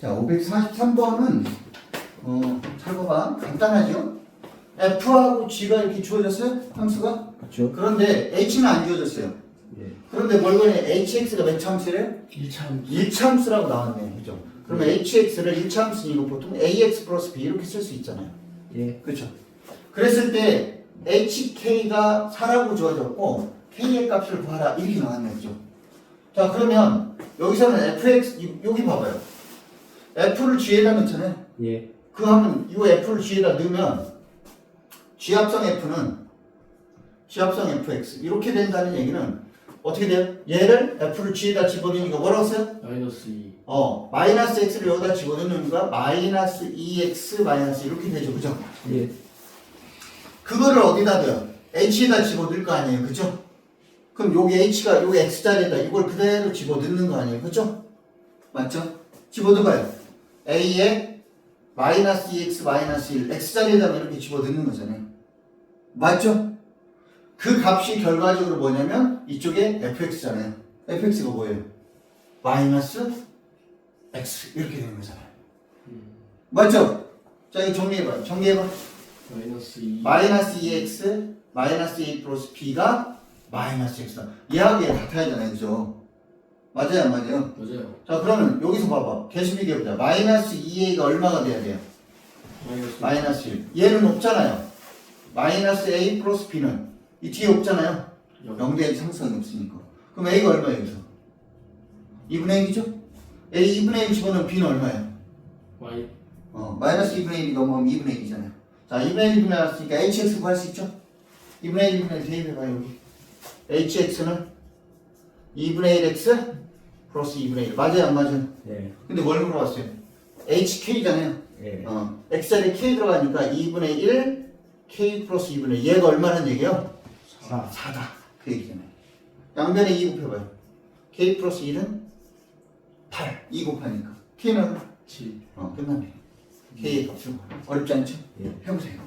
자, 543번은 어, 잘 봐봐. 간단하죠? F하고 G가 이렇게 주어졌어요? 함수가? 그렇죠. 그런데 H는 안 주어졌어요. 예. 그런데 뭘 보니 HX가 몇 참수래요? 1참 1참수라고 나왔네. 그죠? 그러면 HX를 1참수니까 보통 AX 플러스 B 이렇게 쓸 수 있잖아요. 예. 그렇죠? 그랬을 때 HK가 4라고 주어졌고 K의 값을 구하라 이렇게 나왔네. 그죠? 자, 그러면 여기서는 FX 이- 여기 봐봐요. F를 G에다 넣잖아요. 예. 그 하면 이 F를 G에다 넣으면 G합성 F는 G합성 FX 이렇게 된다는 얘기는 어떻게 돼요? 얘를 F를 G에다 집어넣으니까 뭐라고 써요? 마이너스 2. 어 마이너스 X를 여기다 집어넣으니까 마이너스 2X 마이너스 이렇게 되죠 그죠? 예. 그거를 어디다 둬요? H에다 집어넣을 거 아니에요 그죠? 그럼 여기 H가 여기 X자리에다 이걸 그대로 집어넣는 거 아니에요 그죠? 맞죠? 집어넣어봐요 A에 마이너스 2X 마이너스 1 X자리에다 이렇게 집어넣는 거잖아요 맞죠? 그 값이 결과적으로 뭐냐면 이쪽에 fx잖아요. fx가 뭐예요? 마이너스 x 이렇게 되는 거잖아요. 맞죠? 자 이거 정리해봐요. 정리해봐. 마이너스 2. 마이너스 2x 마이너스 2 플러스 b가 마이너스 x다. 얘하고 얘 같아야 되잖아요. 그죠? 맞아요 안 맞아요? 맞아요. 자 그러면 여기서 봐봐. 계속 얘기해보자. 마이너스 2a가 얼마가 돼야 돼요? 마이너스 마이너스 1. 얘는 없잖아요. 마이너스 a 플러스 b는 이 뒤에 없잖아요. 0. 0대 상수가 없으니까. 그럼 A가 얼마예요, 여기서? 2분의 1이죠? A 2분의 1 집어넣으면 B는 얼마예요? 마이 어, 마이너스 2분의 1이 넘어가면 2분의 1이잖아요. 자, 2분의 1 분해했으니까 HX 구할 수 있죠? 2분의 1 분의 1 대입해봐요, 여기. HX는 2분의 1X 플러스 2분의 1. 맞아요, 안 맞아요? 예. 근데 뭘 물어봤어요? HK잖아요. 예. 어, X자리에 K 들어가니까 2분의 1 K 플러스 2분의 1. 얘가 얼마는 얘기예요? 4. 4다. 그 얘기잖아요. 양변에 2 곱해봐요. K 플러스 1은 8. 2 곱하니까. K는 7. 어, 끝났네. K의 값을. 어렵지 않죠? 예. 해보세요.